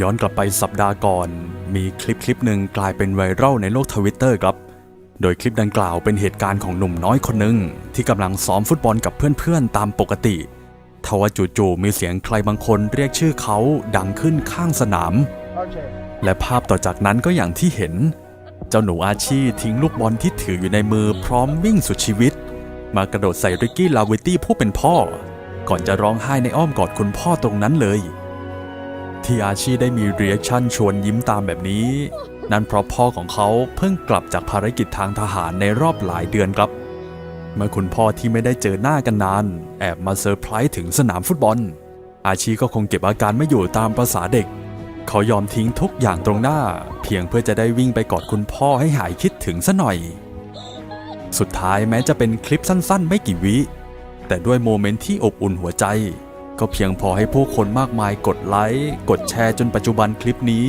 ย้อนกลับไปสัปดาห์ก่อน มีคลิปคลิปหนึ่งกลายเป็นไวรัลในโลกทวิตเตอร์ครับ โดยคลิปดังกล่าวเป็นเหตุการณ์ของหนุ่มน้อยคนหนึ่งที่กำลังซ้อมฟุตบอลกับเพื่อนๆตามปกติทว่าจู่ๆมีเสียงใครบางคนเรียกชื่อเขาดังขึ้นข้างสนาม Okay. และภาพต่อจากนั้นก็อย่างที่เห็น เจ้าหนูอาชีทิ้งลูกบอลที่ถืออยู่ในมือพร้อมวิ่งสุดชีวิต มากระโดดใส่ริกกี้ลาวิตี้ผู้เป็นพ่อ ก่อนจะร้องไห้ในอ้อมกอดคุณพ่อตรงนั้นเลย ที่อาชีได้มีเรีแอคชั่นชวนยิ้มตามแบบนี้ นั่นเพราะพ่อของเขาเพิ่งกลับจากภารกิจทางทหารในรอบหลายเดือนครับ เมื่อคุณพ่อที่ไม่ได้เจอหน้ากันนาน แอบมาเซอร์ไพรส์ถึงสนามฟุตบอล อาชีก็คงเก็บอาการไม่อยู่ตามประษาเด็ก เขายอมทิ้งทุกอย่างตรงหน้า เพียงเพื่อจะได้วิ่งไปกอดคุณพ่อให้หายคิดถึงซะหน่อย สุดท้ายแม้จะเป็นคลิปสั้นๆ ไม่กี่วิแต่ด้วยโมเมนต์ที่อบอุ่นหัวใจ ก็เพียงพอให้ผู้คนมากมายกดไลค์ กดแชร์จนปัจจุบันคลิปนี้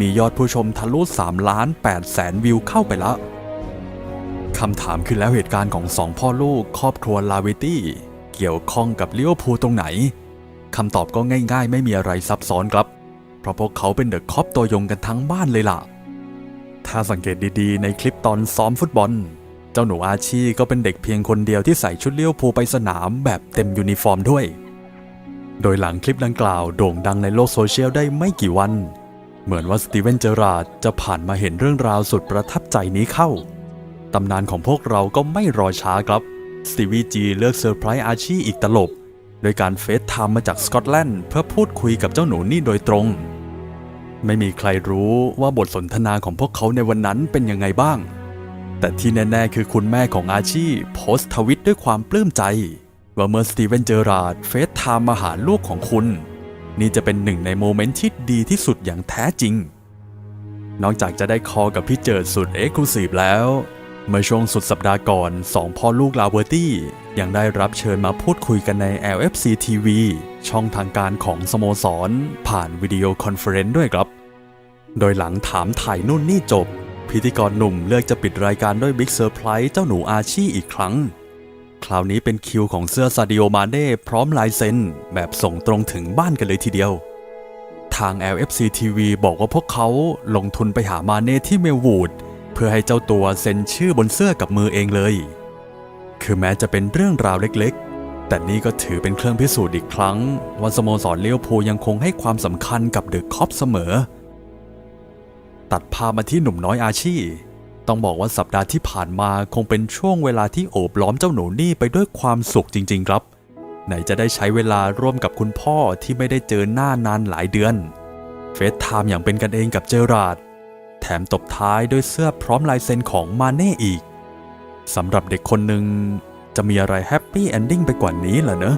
มียอดผู้ชมทะลุ3ล้าน8แสนวิวเข้าไปแล้วคำถามคือแล้วเหตุการณ์ของสองพ่อลูกครอบครัวลาวิตี้เกี่ยวข้องกับเลิเวพูตรงไหนคำตอบก็ง่าย ๆ ไม่มีอะไรซับซ้อนครับ เพราะพวกเขาเป็นเดอะครอปตัวยงกันทั้งบ้านเลยล่ะ ถ้าสังเกตดีๆ ในคลิปตอนซ้อมฟุตบอล เจ้าหนูอาชีก็เป็นเด็กเพียงคนเดียวที่ใส่ชุดเลี้ยวภูไปสนามแบบเต็มยูนิฟอร์มด้วย โดยหลังคลิปดังกล่าวโด่งดังในโลกโซเชียลได้ไม่กี่วัน เหมือนว่าสตีเวนเจอราร์ดจะผ่านมาเห็นเรื่องราวสุดประทับใจนี้เข้า ตำนานของพวกเราก็ไม่รอช้าครับสตีวีจีเลือกเซอร์ไพรส์อาชีอีกตลบ โดยการเฟซไทม์มาจากสกอตแลนด์เพื่อพูดคุยกับเจ้าหนูนี่โดยตรง ไม่มีใครรู้ว่าบทสนทนาของพวกเขาในวันนั้นเป็นยังไงบ้าง แต่ที่แน่ ๆ คือคุณแม่ของอาชีโพสต์ทวิตด้วยความปลื้มใจ ว่าเมื่อสตีเวนเจอราร์ดเฟซไทม์มาหาลูกของคุณ นี่จะเป็นหนึ่งในโมเมนต์ที่ดีที่สุดอย่างแท้จริง นอกจากจะได้คอกับพี่เจิดสุดเอ็กซ์คลูซีฟแล้ว เมื่อช่วงสุดสัปดาห์ก่อนสองพ่อลูกลาเวอร์ตี้ ยังได้รับเชิญมาพูดคุยกันใน LFC TV ช่องทางการของสโมสร ผ่านวิดีโอคอนเฟอเรนซ์ด้วยครับ โดยหลังถามถ่ายนู่นนี่จบ พิธีกรหนุ่มเลือกจะปิดรายการด้วยบิ๊กเซอร์ไพรส์เจ้าหนูอาชีอีกครั้ง คราวนี้เป็นคิวของเสื้อซาดิโอมาเน่พร้อมลายเซ็นแบบส่งตรงถึงบ้านกันเลยทีเดียว ทาง LFC TV บอกว่าพวกเขาลงทุนไปหามาเน่ที่เมลวูดเพื่อให้เจ้าตัวเซ็นชื่อบนเสื้อกับมือเองเลย คือแม้จะเป็นเรื่องราวเล็กๆ แต่นี่ก็ถือเป็นเครื่องพิสูจน์อีกครั้งว่าสโมสรเลี้ยวภูยังคงให้ความสำคัญกับเดอะคอปเสมอ ตัดภาพมาที่หนุ่มน้อยอาชี ต้องบอกว่าสัปดาห์ที่ผ่านมาคงเป็นช่วงเวลาที่โอบล้อมเจ้าหนูนี่ไปด้วยความสุขจริง ๆ ครับ ไหนจะได้ใช้เวลาร่วมกับคุณพ่อที่ไม่ได้เจอหน้านานหลายเดือน เฟซไทม์อย่างเป็นกันเองกับเจอราดแถมตบท้ายด้วยเสื้อพร้อมลายเซ็นของมาเน่อีกสำหรับเด็กคนหนึ่งจะมีอะไรแฮปปี้เอนดิ้งไปกว่านี้เหรอเนอะ